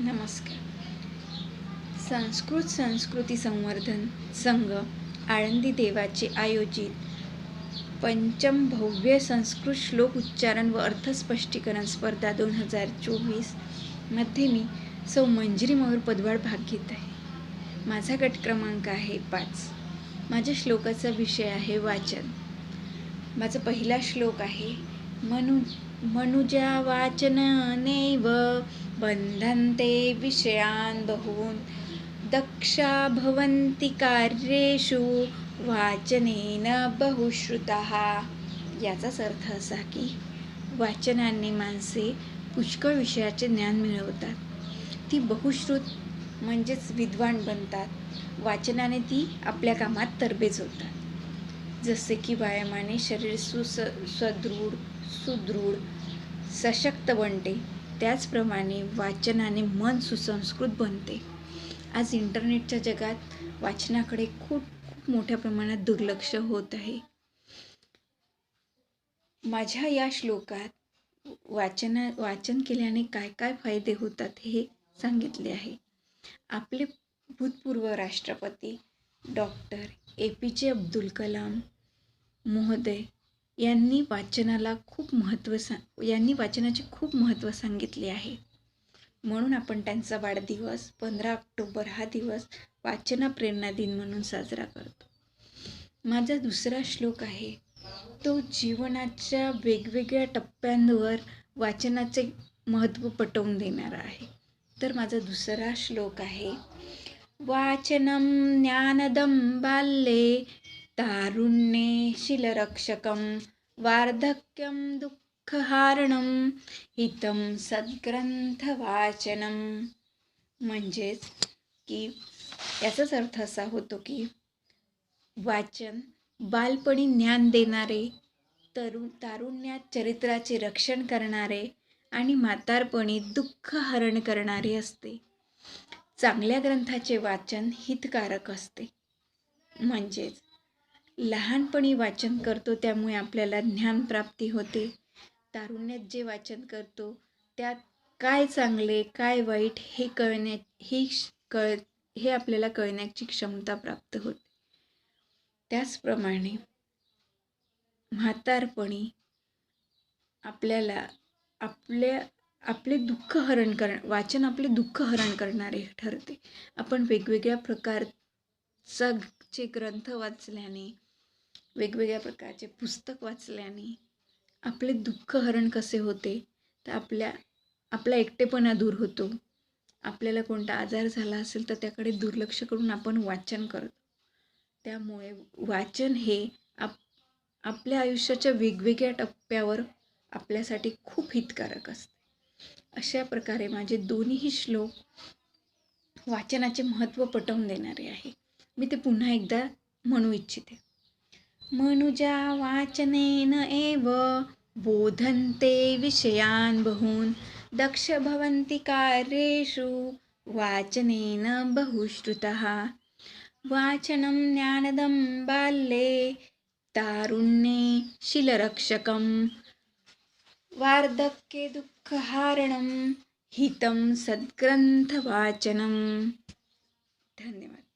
नमस्कार. संस्कृत संस्कृती संवर्धन संघ आळंदी देवाचे आयोजित पंचम भव्य संस्कृत श्लोक उच्चारण व अर्थस्पष्टीकरण स्पर्धा दोन हजार चोवीसमध्ये मी सौ मंजिरी मयूर पदवाड भाग घेत आहे. माझा गट क्रमांक आहे पाच. माझ्या श्लोकाचा विषय आहे वाचन. माझा पहिला श्लोक आहे मनु मनुजा वाचननैव बन्धन्ते विषयान् बहून् दक्षा भवन्ति कार्येषु वाचनेन बहुश्रुतः। याचाच अर्थ असा की वाचनाने माणसे पुष्कळ विषयाचे ज्ञान मिळवतात. ती बहुश्रुत म्हणजेच विद्वान बनतात. वाचनाने ती आपल्या कामात तरबेज होतात. जसे की व्यायामाने शरीर सुस सदृढ सुदृढ सशक्त बनते. त्याचप्रमाणे वाचनाने मन सुसंस्कृत बनते. आज इंटरनेटच्या जगात वाचनाकडे खूप खूप मोठ्या प्रमाणात दुर्लक्ष होत आहे. माझ्या या श्लोकात वाचना वाचन केल्याने काय काय फायदे होतात हे सांगितले आहे. आपले भूतपूर्व राष्ट्रपती डॉक्टर ए पी जे अब्दुल कलाम महोदय यांनी वाचनाला खूप महत्त्व सा यांनी वाचनाचे खूप महत्त्व सांगितले आहे. म्हणून आपण त्यांचा वाढदिवस पंधरा ऑक्टोबर हा दिवस वाचना प्रेरणा दिन म्हणून साजरा करतो. माझा दुसरा श्लोक आहे तो जीवनाच्या वेगवेगळ्या टप्प्यांवर वाचनाचे महत्त्व पटवून देणारा आहे. तर माझा दुसरा श्लोक आहे वाचनम ज्ञानदम बाल्ये तारुण्ये शिलरक्षकं वार्धक्यं दुःखहारणं हितं सद्ग्रंथवाचनं म्हणजेच की याचाच अर्थ असा होतो की वाचन बालपणी ज्ञान देणारे तरुण तारुण्यात चरित्राचे रक्षण करणारे आणि म्हातारपणी दुःख हरण करणारे असते. चांगल्या ग्रंथाचे वाचन हितकारक असते. म्हणजेच लहानपणी वाचन करतो त्यामुळे आपल्याला ज्ञानप्राप्ती होते. तारुण्यात जे वाचन करतो त्यात काय चांगले काय वाईट हे कळण्या ही कळ हे आपल्याला कळण्याची क्षमता प्राप्त होते. त्याचप्रमाणे म्हातारपणी आपल्याला आपल्या आपले दुःख हरण कर वाचन आपले दुःख हरण करणारे ठरते. आपण वेगवेगळ्या प्रकारचा चे ग्रंथ वाचल्याने वेगवेगळ्या प्रकारचे पुस्तक वाचल्याने आपले दुःख हरण कसे होते तर आपल्या आपला एकटेपणा दूर होतो. आपल्याला कोणता आजार झाला असेल तर त्याकडे दुर्लक्ष करून आपण वाचन करतो. त्यामुळे वाचन हे आप आपल्या आयुष्याच्या वेगवेगळ्या टप्प्यावर आपल्यासाठी खूप हितकारक असते. अशा प्रकारे माझे दोन्हीही श्लोक वाचनाचे महत्त्व पटवून देणारे आहे. मी ते पुन्हा एकदा म्हणू इच्छिते. मनुजा वाचनेन एव बोधन्ते विषयान् बहून्। दक्ष भवन्ति कार्येषु वाचनेन बहुश्रुतः वाचनं ज्ञानदं बाल्ये तारुण्ये शिलरक्षकं। वार्धक्ये दुःखहारणं हितं सद्ग्रन्थवाचनं। धन्यवाद।